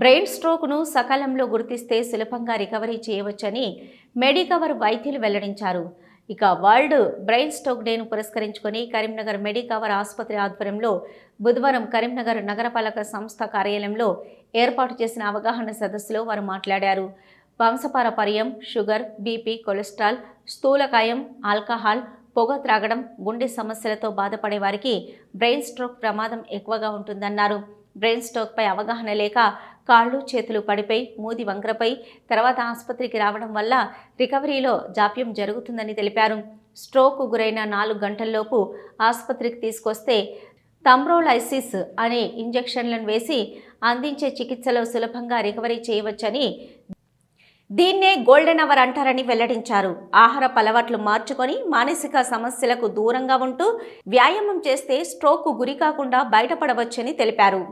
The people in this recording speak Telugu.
బ్రెయిన్ స్ట్రోక్ను సకాలంలో గుర్తిస్తే సులభంగా రికవరీ చేయవచ్చని మెడికవర్ వైద్యులు వెల్లడించారు. ఇక వరల్డ్ బ్రెయిన్ స్ట్రోక్ డేను పురస్కరించుకొని కరీంనగర్ మెడికవర్ ఆసుపత్రి ఆధ్వర్యంలో బుధవారం కరీంనగర్ నగరపాలక సంస్థ కార్యాలయంలో ఏర్పాటు చేసిన అవగాహన సదస్సులో వారు మాట్లాడారు. వంశపారపర్యం షుగర్ బీపీ కొలెస్ట్రాల్ స్థూలకాయం ఆల్కహాల్ పొగ త్రాగడం గుండె సమస్యలతో బాధపడే వారికి బ్రెయిన్ స్ట్రోక్ ప్రమాదం ఎక్కువగా ఉంటుందన్నారు. బ్రెయిన్ స్ట్రోక్పై అవగాహన లేక కాళ్ళు చేతులు పడిపోయి మూది వంకరపై తర్వాత ఆసుపత్రికి రావడం వల్ల రికవరీలో జాప్యం జరుగుతుందని తెలిపారు. స్ట్రోక్ గురైన నాలుగు గంటల్లోపు ఆసుపత్రికి తీసుకొస్తే తంబ్రోలైసిస్ అనే ఇంజెక్షన్లను వేసి అందించే చికిత్సలో సులభంగా రికవరీ చేయవచ్చని దీన్నే గోల్డెన్ అవర్ అంటారని వెల్లడించారు. ఆహారపు అలవాట్లు మార్చుకొని మానసిక సమస్యలకు దూరంగా ఉంటూ వ్యాయామం చేస్తే స్ట్రోక్ గురి కాకుండా బయటపడవచ్చని తెలిపారు.